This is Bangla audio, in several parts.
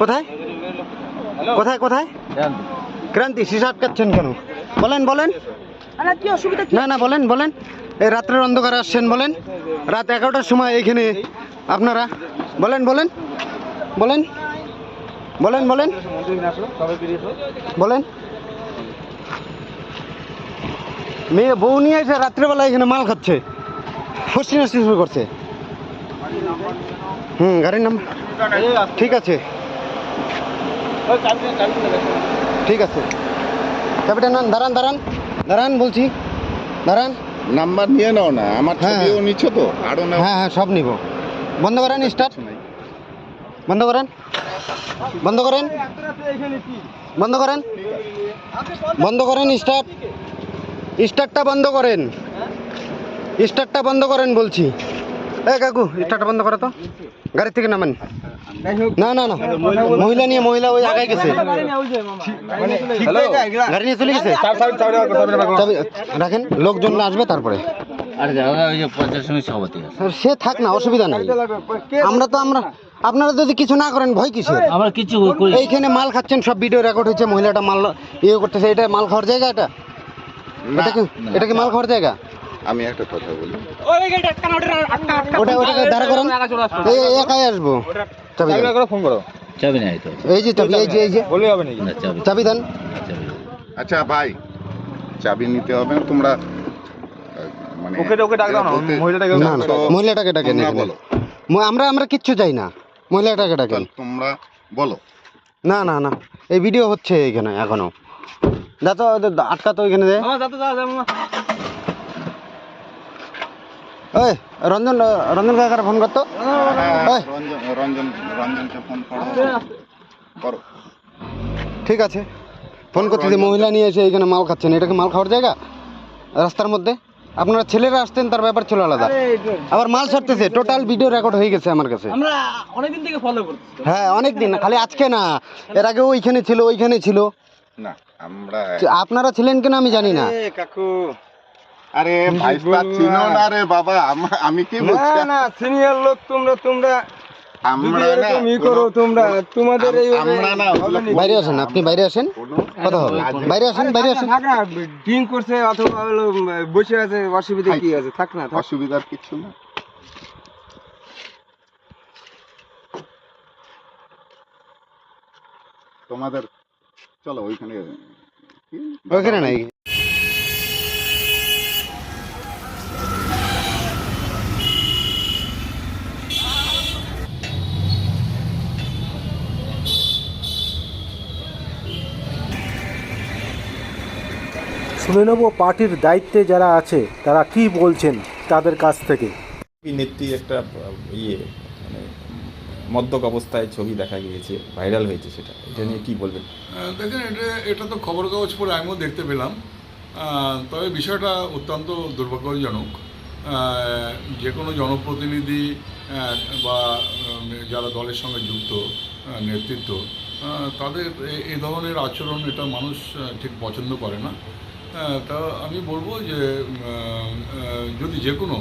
কোথায়? কোথায় কোথায়? ক্রান্তি সিসা আটকাচ্ছেন কেন? বলেন বলেন। আরে কি অসুবিধা কি? না না বলেন বলেন। এই রাত্রের অন্ধকারে আসছেন বলেন। রাত এগারোটার সময় এখানে আপনারা বলেন বলেন। বলেন বলেন বলেন। বলেন। মেয়ে বউ নিয়ে এসে রাত্রেবেলা এখানে মাল খাচ্ছে। ফসি নষ্টি শুরু করছে। হুম গাড়ির নাম ঠিক আছে। ঠিক আছে। নেন দাঁড়ান দাঁড়ান। দাঁড়ান বলছি। দাঁড়ান। নাম্বার নিয়ে নাও না আমার হ্যাঁ। ছবিও নিচ্ছ তো আরও নাও। হ্যাঁ হ্যাঁ সব নিব। বন্ধ করেন স্টার্ট। বন্ধ করেন। বন্ধ করেন। বন্ধ করেন। বন্ধ করেন স্টার্ট। স্টার্টটা বন্ধ করেন। স্টার্টটা বন্ধ করেন বলছি। এ কাকু স্টার্টটা বন্ধ করো তো। গাড়ি থেকে নামেন। না না না। মহিলা নিয়ে মহিলা ওই আগায় গেছে। গাড়ি নিয়ে চলে গেছে। রাখেন লোকজন আসবে তারপরে। সে থাক না অসুবিধা নাই। আমরা তো আমরা আপনারা যদি কিছু না করেন ভয় কিসের? আমরা কিছু এইখানে মাল খাচ্ছেন সব ভিডিও রেকর্ড হচ্ছে মহিলাটা মাল ইয়ে করতেছে এটা মাল খাওয়ার জায়গা এটা? এটা কি এটা কি মাল খাওয়ার জায়গা? আমি একটা কথা বলি। ওটা ওটাকে দাঁড়া করেন। এই একাই আসব। চাবি দেন। চাবি নাই তো। এই যে চাবি এই যে এই যে। না চাবি। চাবি দেন। আচ্ছা ভাই চাবি নিতে হবে না? তোমরা মানে বলতে- না। না মহিলাটাকে ডাকেন তোমরা এখানে। বলো। ম- আমরা আমরা কিচ্ছু চাই না। মহিলাটাকে ডাকেন তোমরা বলো। না না না। এই ভিডিও হচ্ছে এখানে। এখনও আটকা তো এখানে দে। ওই রঞ্জন রঞ্জন কাকার ফোন করতো? রঞ্জন রঞ্জন রঞ্জনকে ফোন করো। করো। ঠিক আছে। ফোন করতেছি মহিলা নিয়ে এসে এখানে মাল খাচ্ছেন। এটা কি মাল খাওয়ার জায়গা? রাস্তার মধ্যে? আপনারা ছেলেরা আসতেন তার ব্যাপার ছিল আলাদা। আবার মাল ছাড়তেছে। টোটাল ভিডিও রেকর্ড হয়ে গেছে আমার কাছে। আমরা অনেকদিন থেকে ফলো করছি হ্যাঁ অনেক দিন খালি আজকে না। এর আগে ওইখানে ছিল ওইখানে ছিল। না আমরা আপনারা ছিলেন কিনা আমি জানি না। আরে ভাইস্তা চিনো না রে বাবা আমি কি বলছি না সিনিয়র লোক তোমরা তোমরা আমরা না করো তোমাদের এই আমরা না বাইরে আসেন আপনি বাইরে আসেন কথা হবে। বাইরে আসেন বাইরে আসেন। থাক না ড্রিঙ্ক করছে অথবা বসে আছে অসুবিধা কি আছে? থাক না অসুবিধার কিছু না। তোমাদের চলো ওইখানে ওইখানে নাই। শুনে নেব পার্টির দায়িত্বে যারা আছে তারা কি বলছেন তাদের কাছ থেকে। এই নেত্রী একটা ইয়ে মানে মদ্যক অবস্থায় ছবি দেখা গিয়েছে ভাইরাল হয়েছে সেটা। এটা নিয়ে কি বলবেন? দেখেন এটা এটা তো খবর কাগজ পড়ে আমিও দেখতে পেলাম। তবে বিষয়টা অত্যন্ত দুর্ভাগ্যজনক। যে কোনো জনপ্রতিনিধি বা যারা দলের সঙ্গে যুক্ত নেতৃত্ব তাদের এ- এই ধরনের আচরণ এটা মানুষ ঠিক পছন্দ করে না। তা আমি বলব যে যদি যে কোনো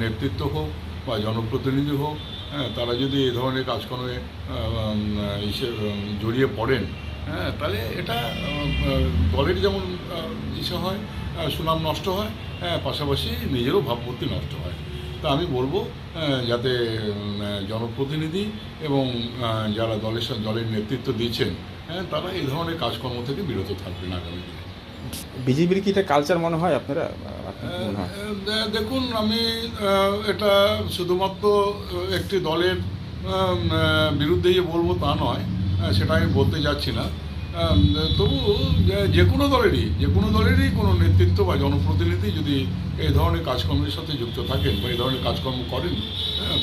নেতৃত্ব হোক বা জনপ্রতিনিধি হোক হ্যাঁ, তারা যদি এই ধরনের কাজকর্মে জড়িয়ে পড়েন হ্যাঁ তাহলে এটা দলের যেমন ইসে হয় সুনাম নষ্ট হয় হ্যাঁ পাশাপাশি নিজেরও ভাবমূর্তি নষ্ট হয়। তা আমি বলব যাতে জনপ্রতিনিধি এবং যারা দলের দলের নেতৃত্ব দিচ্ছেন হ্যাঁ, তারা এই ধরনের কাজকর্ম থেকে বিরত থাকবেন আগামী দিনে। বিজেপির কি এটা কালচার মনে হয় আপনারা? দেখুন, আমি এটা শুধুমাত্র একটি দলের বিরুদ্ধে যে বলব তা নয় সেটা আমি বলতে যাচ্ছি না। তবু যে- কোনো দলেরই, যে কোনো দলেরই কোনো নেতৃত্ব বা জনপ্রতিনিধি যদি এই ধরনের কাজকর্মের সাথে যুক্ত থাকেন বা এই ধরনের কাজকর্ম করেন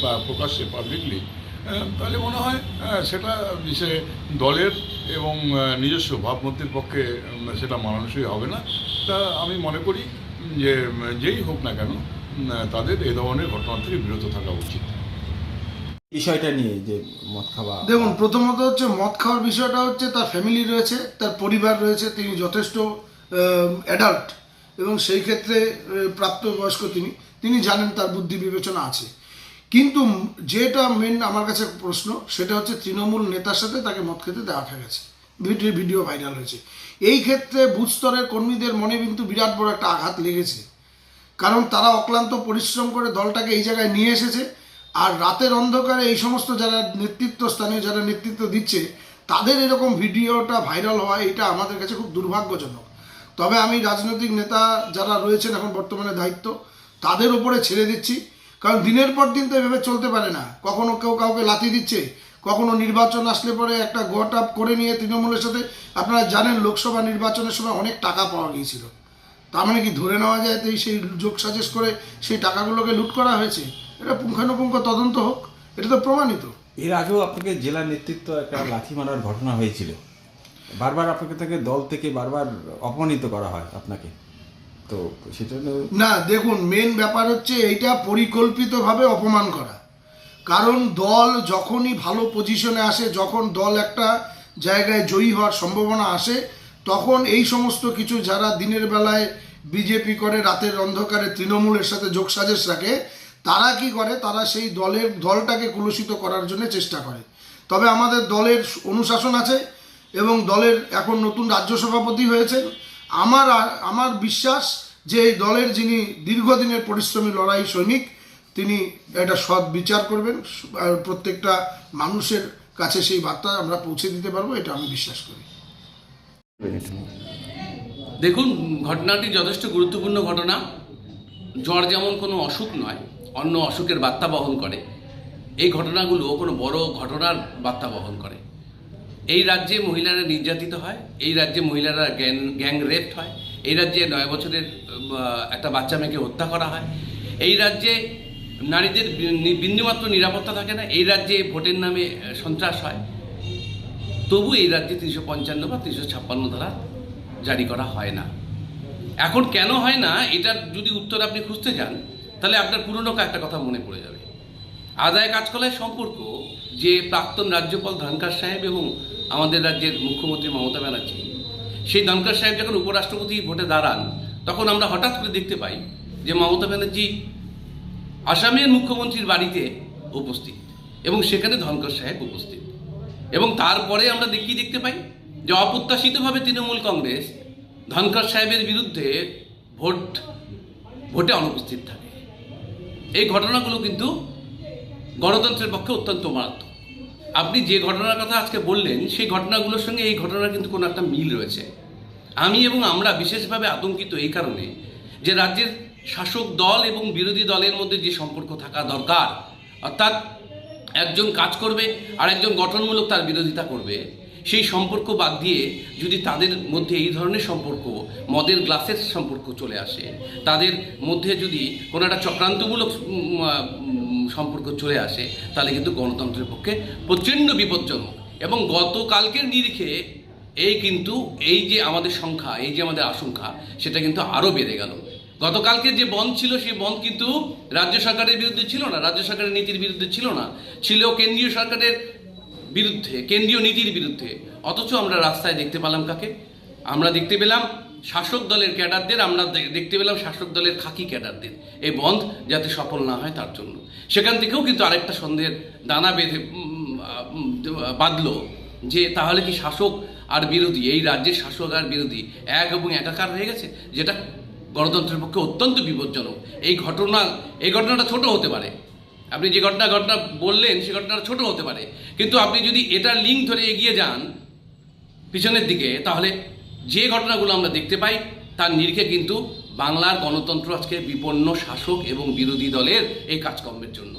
বা প্রকাশ্যে পাবলিকলি তাহলে মনে হয় সেটা সে দলের এবং নিজস্ব ভাবমূর্তির পক্ষে সেটা মানানসই হবে না। তা আমি মনে করি যে যেই হোক না কেন তাদের এই ধরনের ঘটনা থেকে বিরত থাকা উচিত। বিষয়টা নিয়ে যে মদ খাওয়া দেখুন প্রথমত হচ্ছে মদ খাওয়ার বিষয়টা হচ্ছে তার ফ্যামিলি রয়েছে তার পরিবার রয়েছে তিনি যথেষ্ট অ্যাডাল্ট এবং সেই ক্ষেত্রে প্রাপ্তবয়স্ক তিনি। তিনি জানেন তার বুদ্ধি বিবেচনা আছে। কিন্তু যেটা মেন আমার কাছে প্রশ্ন, সেটা হচ্ছে তৃণমূল নেতার সাথে তাকে মদ খেতে দেখা গেছে। ভিডিও ভিডিও ভাইরাল হয়েছে। এই ক্ষেত্রে বুথ স্তরের কর্মীদের মনে কিন্তু বিরাট বড় একটা আঘাত লেগেছে। কারণ তারা অক্লান্ত পরিশ্রম করে দলটাকে এই জায়গায় নিয়ে এসেছে, আর রাতের অন্ধকারে এই সমস্ত যারা নেতৃত্ব, স্থানীয় যারা নেতৃত্ব দিচ্ছে, তাদের এরকম ভিডিওটা ভাইরাল হওয়া এটা আমাদের কাছে খুব দুর্ভাগ্যজনক। তবে আমি রাজনৈতিক নেতা যারা রয়েছেন এখন বর্তমানে দায়িত্ব, তাদের উপরে ছেড়ে দিচ্ছি। কারণ দিনের পর দিন তো এভাবে চলতে পারে না। কখনো কেউ কাউকে লাথি দিচ্ছে, কখনো নির্বাচন আসলে পরে একটা গোট আপ করে নিয়ে তৃণমূলের সাথে, আপনারা জানেন লোকসভা নির্বাচনের সময় অনেক টাকা পাওয়া গিয়েছিল। তার মানে কি ধরে নেওয়া যায় তো সেই যোগ সাজেস্ট করে সেই টাকাগুলোকে লুট করা হয়েছে? এটা পুঙ্খানুপুঙ্খ তদন্ত হোক, এটা তো প্রমাণিত। এর আগেও আপনাকে জেলা নেতৃত্ব একটা লাথি মারার ঘটনা হয়েছিল। বারবার আপনাকে থেকে দল থেকে বারবার অপমানিত করা হয় আপনাকে। তো সেটা না, দেখুন মেন ব্যাপার হচ্ছে এইটা পরিকল্পিতভাবে অপমান করা। কারণ দল যখনই ভালো পজিশনে আসে, যখন দল একটা জায়গায় জয়ী হওয়ার সম্ভাবনা আসে, তখন এই সমস্ত কিছু যারা দিনের বেলায় বিজেপি করে, রাতের অন্ধকারে তৃণমূলের সাথে যোগসাজেশ রাখে, তারা কি করে? তারা সেই দলের, দলটাকে কুলুষিত করার জন্য চেষ্টা করে। তবে আমাদের দলের অনুশাসন আছে এবং দলের এখন নতুন রাজ্য সভাপতি হয়েছেন। আমার আমার বিশ্বাস যে এই দলের যিনি দীর্ঘদিনের পরিশ্রমী লড়াই সৈনিক, তিনি এটা সৎ বিচার করবেন প্রত্যেকটা মানুষের কাছে সেই বার্তা আমরা পৌঁছে দিতে পারব, এটা আমি বিশ্বাস করি। দেখুন, ঘটনাটি যথেষ্ট গুরুত্বপূর্ণ ঘটনা। জ্বর যেমন কোনো অসুখ নয়, অন্য অসুখের বার্তা বহন করে। এই ঘটনাগুলো কোনো বড় ঘটনার বার্তা বহন করে। এই রাজ্যে মহিলারা নির্যাতিত হয়, এই রাজ্যে মহিলারা গ্যাং গ্যাং রেপ হয়, এই রাজ্যে নয় বছরের একটা বাচ্চা মেয়েকে হত্যা করা হয়, এই রাজ্যে নারীদের বিন্দুমাত্র নিরাপত্তা থাকে না, এই রাজ্যে ভোটের নামে সন্ত্রাস হয়। তবু এই রাজ্যে তিনশো পঞ্চান্ন বা তিনশো ছাপ্পান্ন ধারা জারি করা হয় না। এখন কেন হয় না? এটার যদি উত্তর আপনি খুঁজতে যান, তাহলে আপনার পুরনো একটা কথা মনে পড়ে যাবে। আদায় কাজকলায় সম্পর্ক যে প্রাক্তন রাজ্যপাল ধনকার সাহেব এবং আমাদের রাজ্যের মুখ্যমন্ত্রী মমতা ব্যানার্জি। সেই ধনকার সাহেব যখন উপরাষ্ট্রপতি ভোটে দাঁড়ান, তখন আমরা হঠাৎ করে দেখতে পাই যে মমতা ব্যানার্জি আসামের মুখ্যমন্ত্রীর বাড়িতে উপস্থিত এবং সেখানে ধনকর সাহেব উপস্থিত। এবং তারপরে আমরা দেখি দেখতে পাই? যে অপ্রত্যাশিতভাবে তৃণমূল কংগ্রেস ধনকর সাহেবের বিরুদ্ধে ভোট, ভোটে অনুপস্থিত থাকে। এই ঘটনাগুলো কিন্তু গণতন্ত্রের পক্ষে অত্যন্ত মারাত্মক। আপনি যে ঘটনার কথা আজকে বললেন, সেই ঘটনাগুলোর সঙ্গে এই ঘটনার কিন্তু কোনো একটা মিল রয়েছে। আমি এবং আমরা বিশেষভাবে আতঙ্কিত এই কারণে যে রাজ্যের শাসক দল এবং বিরোধী দলের মধ্যে যে সম্পর্ক থাকা দরকার, অর্থাৎ একজন কাজ করবে আর একজন গঠনমূলক তার বিরোধিতা করবে, সেই সম্পর্ক বাদ দিয়ে যদি তাদের মধ্যে এই ধরনের সম্পর্ক, মদের গ্লাসের সম্পর্ক চলে আসে, তাদের মধ্যে যদি কোনো একটা চক্রান্তমূলক সম্পর্ক চলে আসে, তাহলে কিন্তু গণতন্ত্রের পক্ষে প্রচণ্ড বিপজ্জনক। এবং গতকালকের নিরিখে এই কিন্তু এই যে আমাদের সংখ্যা, এই যে আমাদের আশঙ্কা, সেটা কিন্তু আরও বেড়ে গেল। গতকালকে যে বন্ধ ছিল, সেই বন্ধ কিন্তু রাজ্য সরকারের বিরুদ্ধে ছিল না, রাজ্য সরকারের নীতির বিরুদ্ধে ছিল না, ছিল কেন্দ্রীয় সরকারের বিরুদ্ধে, কেন্দ্রীয় নীতির বিরুদ্ধে। অথচ আমরা রাস্তায় দেখতে পেলাম কাকে? আমরা দেখতে পেলাম শাসক দলের ক্যাডারদের আমরা দেখতে পেলাম শাসক দলের খাকি ক্যাডারদের। এই বন্ধ যাতে সফল না হয় তার জন্য। সেখান থেকেও কিন্তু আরেকটা সন্দেহের দানা বেঁধে বাঁধলো যে তাহলে কি শাসক আর বিরোধী, এই রাজ্যের শাসক আর বিরোধী এক এবং একাকার হয়ে গেছে? যেটা গণতন্ত্রের পক্ষে অত্যন্ত বিপজ্জনক। এই ঘটনা, এই ঘটনাটা ছোট হতে পারে। আপনি যে ঘটনা ঘটনা বললেন, সে ঘটনাটা ছোট হতে পারে। কিন্তু আপনি যদি এটার লিঙ্ক ধরে এগিয়ে যান, পিছনের দিকে, তাহলে যে ঘটনাগুলো আমরা দেখতে পাই, তার নিরিখে কিন্তু বাংলার গণতন্ত্র আজকে বিপন্ন শাসক এবং বিরোধী দলের এই কাজকর্মের জন্য।